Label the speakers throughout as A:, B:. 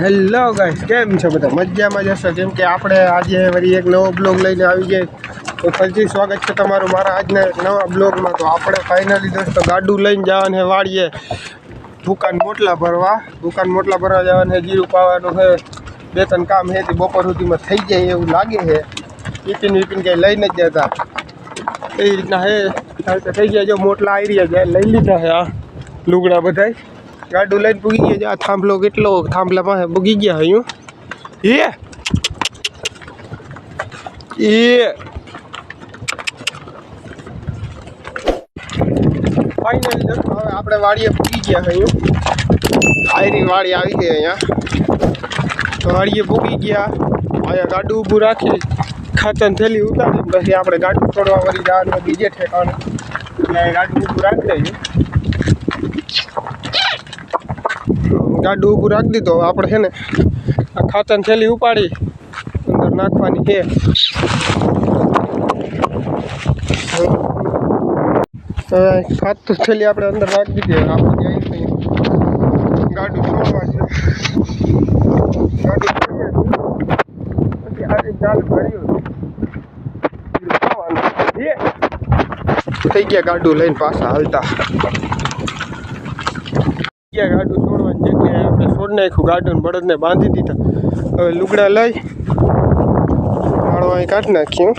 A: Hello guys કેમ છો બધા? મજામાં જશો કેમ કે આપણે આજે વળી એક નવો બ્લોગ લઈને આવી ગયા. તો ફરીથી સ્વાગત છે તમારું મારા આજના નવા બ્લોગમાં. તો આપણે ફાઇનલી દોસ્તો ગાડું લઈને જવાનું છે વાડીએ. દુકાન મોટલા ભરવા. દુકાન મોટલા ભરવા જવાનું છે. જીરું પાવાનું છે. બે ત્રણ કામ છે. તે બપોર સુધીમાં થઈ જાય એવું લાગે છે. ટિફિન વિપિન કંઈ લઈને જ જતા. એ રીતના હે થઈ ગયા. જો મોટલા આવી રહ્યા છે. લઈ લીધા છે આ લુગડા બધાય. ગાડું લઈને પૂગી ગયા આ થાંભલો કેટલો થાંભલા પાસે પૂગી ગયા અહીં એ એ ફાઇનલી હવે આપણે વાડીએ પૂગી ગયા અહીં આયરી વાડી આવી ગઈ અહીંયા. વાડીએ પૂગી ગયા. અહીંયા ગાડું ઊભું રાખી ખાતર થેલી ઉતારી પછી આપણે ગાડું છોડવા વળી જવાનું બીજે ઠેકાણે. ગાડું ઊભું રાખી દઈએ ગાડું ઊભું રાખી દીધો. આપણે છે ને આ ખાતર થેલી ઉપાડી, અંદર નાખવાની છે. ખાતર થેલી આપણે અંદર રાખી દીધી. આપણે ગાડું છોડવા છે. પછી આજે ચાલુ ખાવાનું. થઈ ગયા ગાડું લઈને પાછા હાલતા. ગયા ગાડું છોડવાની છોડ નાખ્યું ગાડું બળદને બાંધી દીધા. હવે લુગડા લઈ વાળો અહીં કાઢી નાખ્યું.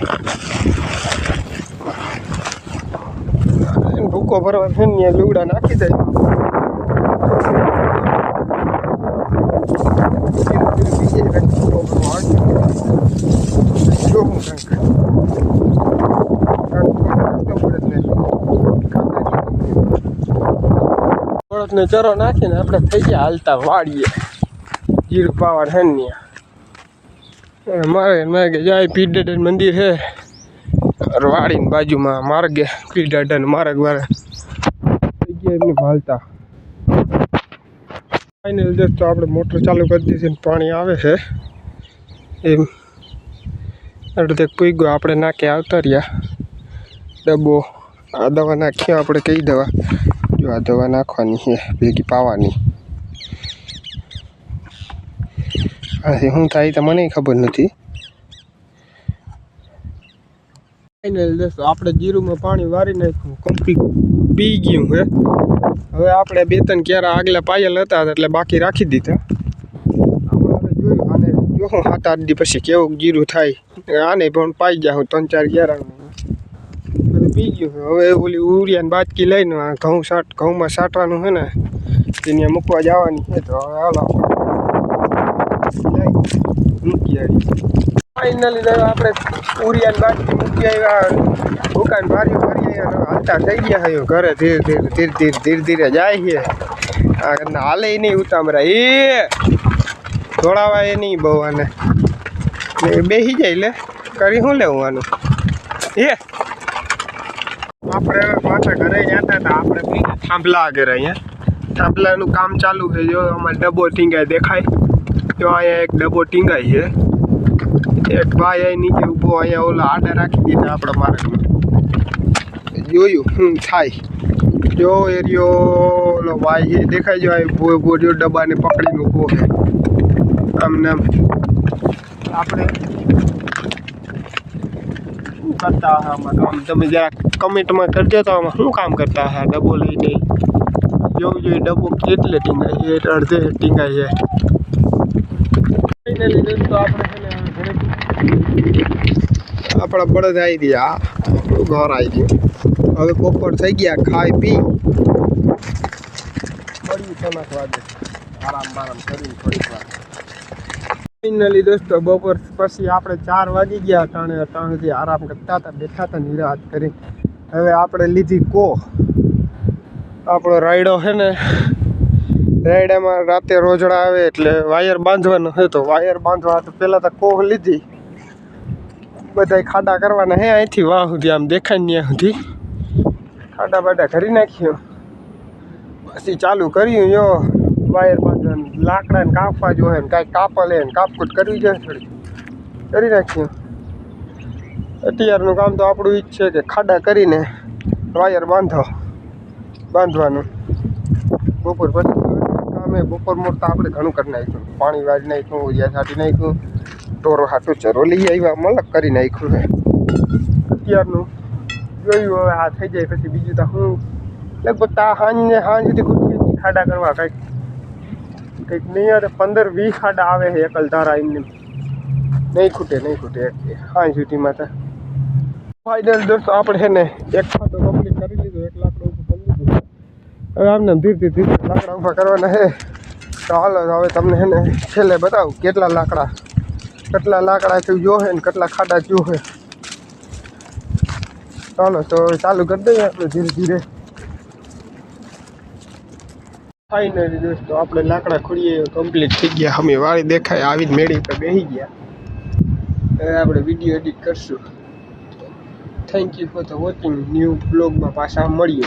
A: ભૂકો ભરવા છે ને લુગડા નાખી દઈ જો હું કંઈક બળદને ચરો નાખીને આપણે થઈ ગયા હાલતા વાળીએ જીરું પાવા છે ને. મારે કે જાય પીડન મંદિર છે વાડીની બાજુમાં માર્ગે પીડન માર્ગ વાળા. થઈ ગયા એમની હાલતા. ફાઇનલ દોસ્તો આપણે મોટર ચાલુ કરી દીધી ને પાણી આવે છે. એમ. અડધે પૂગ્યો, આપણે નાકે આવતા રહ્યા. ડબ્બો, આ દવા નાખીએ આપણે કઈ દવા? આ દવા નાખવાની છે ભેગી પાવાની આથી શું થાય તો મને ખબર નથી ફાઇનલ દોસ્તો આપણે જીરુંમાં પાણી વારી નાખ્યું કમ્પ્લીટ પી ગયું હે. હવે આપણે બે ત્રણ ક્યારા આગલા પાયલ હતા એટલે બાકી રાખી દીધા. જોયું આને, જો સાત આઠ દી પછી કેવું જીરું થાય, આને પણ પાઈ જાઉં, ત્રણ ચાર ક્યારા પી ગયું. હવે ઓલી ઉરિયાની બાટકી લઈને ઘઉં સાટ, ઘઉંમાં સાટવાનું છે ને તેને મૂકવા જવાની છે. તો હવે હાલો મૂકી આવી ફાઇનલી આપણે ઉરિયાની બાટકી મૂકી આવ્યા દુકાન ભારી ભરી આવ્યા હાલતા થઈ ગયા છે. ઘરે ધીરે ધીરે ધીરે ધીરે ધીરે ધીરે જાય છે. આ હાલે નહીં ઉતામરા. એ ધોળાવાય નહીં બહુ આને. બેસી જાય લે. કરી શું લેવું આનું? એ આપણે પાછા ઘરે જતા હતા આપણે થાંભલા આગળ અહીંયા. થાંભલાનું કામ ચાલુ છે. જો અમારે ડબ્બો ટીંગાય દેખાય. જો અહીંયા એક ડબ્બો ટીંગાય છે. એક ભાઈ અહીં નીચે ઊભો અહીંયા ઓલા આડા રાખી દીધા આપણા માર્ગમાં. જોયું શું થાય. જો એરિયો ઓલો ભાઈ છે દેખાય જો ઊભો ઊભો જો ડબ્બાને પકડીને ઊભો છે. આમને આપણે કરતા હા આમાં આમ તમે જરાક કમેન્ટમાં કરજો તો આમાં શું કામ કરતા હા ડબ્બો લઈને જોવું જોઈએ ડબ્બો કેટલે ટીંગાય છે અડધે ટીંગાય છે. આપણે છે બળદ આવી ગયા. ઘર આવી ગયું. હવે બપોર થઈ ગયા ખાઈ પી. મળ્યું સમાસ વાગે આરામ બારામ કરી થોડીક વાર. ફાઇનલી દોસ્તો, બપોર પછી આપણે ચાર વાગી ગયા ટાણે ટાણ આરામ કરતા હતા, બેઠા હતા નિરાશ કરી. હવે આપણે લીધી કો આપણો રાયડો છે ને, રાયડામાં રાતે રોજડા આવે એટલે વાયર બાંધવાનો છે તો વાયર બાંધવા તો પહેલાં તો કોહ લીધી. બધાય ખાડા કરવાના હે અહીંથી, વાહ સુધી આમ દેખાય ત્યાં સુધી. ખાડા બાડા કરી નાખ્યો. પછી ચાલુ કર્યું જો વાયર બાંધવાનું લાકડાને કાપવા જોઈએ ને કાંઈક કાપા લે ને કાપકૂટ કરવી જોઈએ થોડી કરી નાખ્યું અત્યારનું કામ તો આપણું ઈ જ છે કે ખાડા કરીને વાયર બાંધો, બાંધવાનું. બપોર પછી કામે બપોર મોડતા આપણે ઘણું કરી નાખ્યું. પાણી વાળી નાખ્યું ઉરિયા છાંટી નાખ્યું ટોરો હાટું ચરો લઈ આવ્યા, મલક કરી નાખ્યું અત્યારનું જોયું હવે આ થઈ જાય, પછી બીજું તો હું લગભગ તા હાંજ ને હાંજ સુધી ખાડા કરવા કંઈક. કંઈક નિયર પંદર વીસ ખાડા આવે છે એકલ ધારા એમને. નહીં ખૂટે નહીં ખૂટે હાંજ સુધીમાં તો ફાઇનલ દોસ્તો, આપણે છે ને એક ફાટો કમ્પ્લીટ કરી લીધો, એક લાકડો ઉપર કરી લીધું. હવે આમને ધીરે ધીરે લાકડા ઊભા કરવાના છે. તો હાલો હવે તમને છે ને છેલ્લે બતાવું કેટલા લાકડા કેટલા લાકડા થયું જોહે ને કેટલા ખાડા જોહે ચાલો તો ચાલુ કરી દઈએ આપણે ધીરે ધીરે. ફાઇનલી દોસ્તો, આપણે લાકડા ખોડીએ કમ્પ્લીટ થઈ ગયા. અમે વાળી દેખાય, આવી જ મેળી પર બેસી ગયા. હવે આપણે વીડિયો એડિટ કરશું. Thank you for the watching new બ્લોગમાં પાછા મળીએ.